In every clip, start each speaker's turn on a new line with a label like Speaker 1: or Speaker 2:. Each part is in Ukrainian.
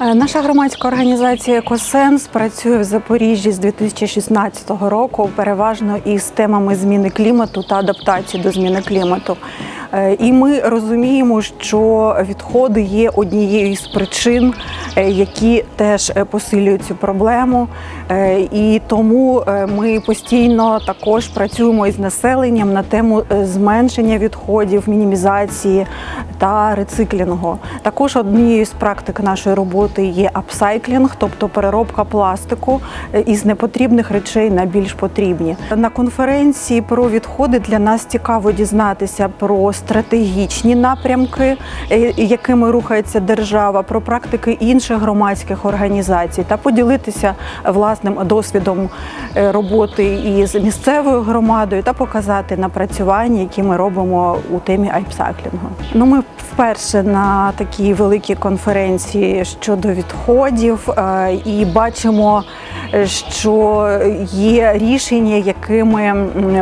Speaker 1: Е, Наша громадська організація «Екосенс» працює в Запоріжжі з 2016 року, переважно із темами зміни клімату та адаптації до зміни клімату. Е, І ми розуміємо, що відходи є однією з причин, е, які теж е, посилюють цю проблему. І тому ми постійно також працюємо із населенням на тему зменшення відходів, мінімізації та рециклінгу. Також однією з практик нашої роботи є апсайклінг, тобто переробка пластику із непотрібних речей на більш потрібні. На конференції про відходи для нас цікаво дізнатися про стратегічні напрямки, е, якими рухається держава, про практики інших громадських організацій та поділитися власним досвідом е, роботи із місцевою громадою та показати напрацювання, які ми робимо у темі айпсайклінгу. Ну, ми вперше на такій великій конференції щодо відходів е, і бачимо, що є рішення, якими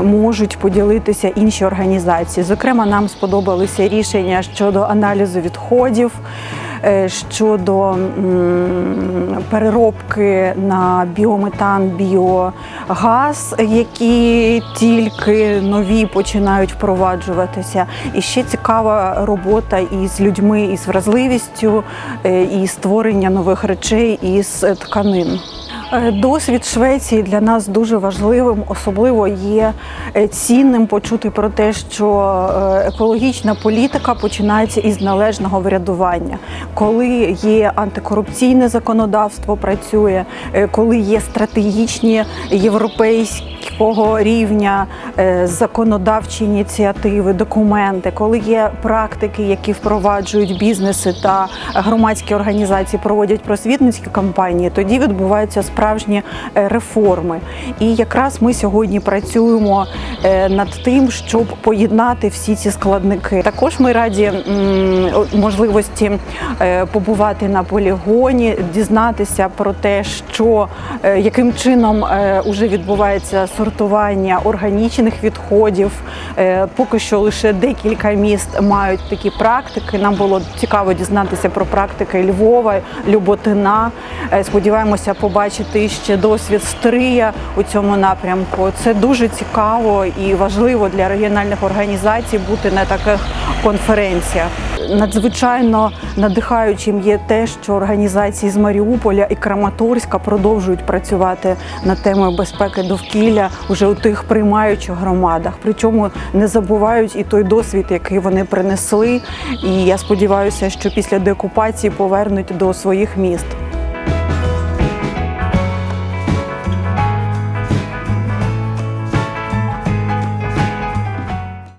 Speaker 1: можуть поділитися інші організації. Зокрема, нам сподобалися рішення щодо аналізу відходів. е, Щодо переробки на біометан, біогаз, які тільки нові починають впроваджуватися. І ще цікава робота із людьми із вразливістю, е, і створення нових речей із тканин. Е, Досвід Швеції для нас дуже важливим, особливо є е, цінним почути про те, що е, екологічна політика починається із належного врядування, коли є антикорупційне законодавство, працює, коли є стратегічні європейського рівня е, законодавчі ініціативи, документи, коли є практики, які впроваджують бізнеси та громадські організації, проводять просвітницькі кампанії, тоді відбуваються справжні е, реформи. І якраз ми сьогодні працюємо е, над тим, щоб поєднати всі ці складники. Також ми раді можливості побувати на полігоні, дізнатися про те, що яким чином вже відбувається сортування органічних відходів. Е, Поки що лише декілька міст мають такі практики. Нам було цікаво дізнатися про практики Львова, Люботина. Е, Сподіваємося побачити ще досвід Стрия у цьому напрямку. Це дуже цікаво і важливо для регіональних організацій бути на таких конференціях. Надзвичайно надихаючим є те, що організації з Маріуполя і Краматорська продовжують працювати над темою безпеки довкілля уже у тих приймаючих громадах. Причому не забувають і той досвід, який вони принесли. І я сподіваюся, що після деокупації повернуть до своїх міст.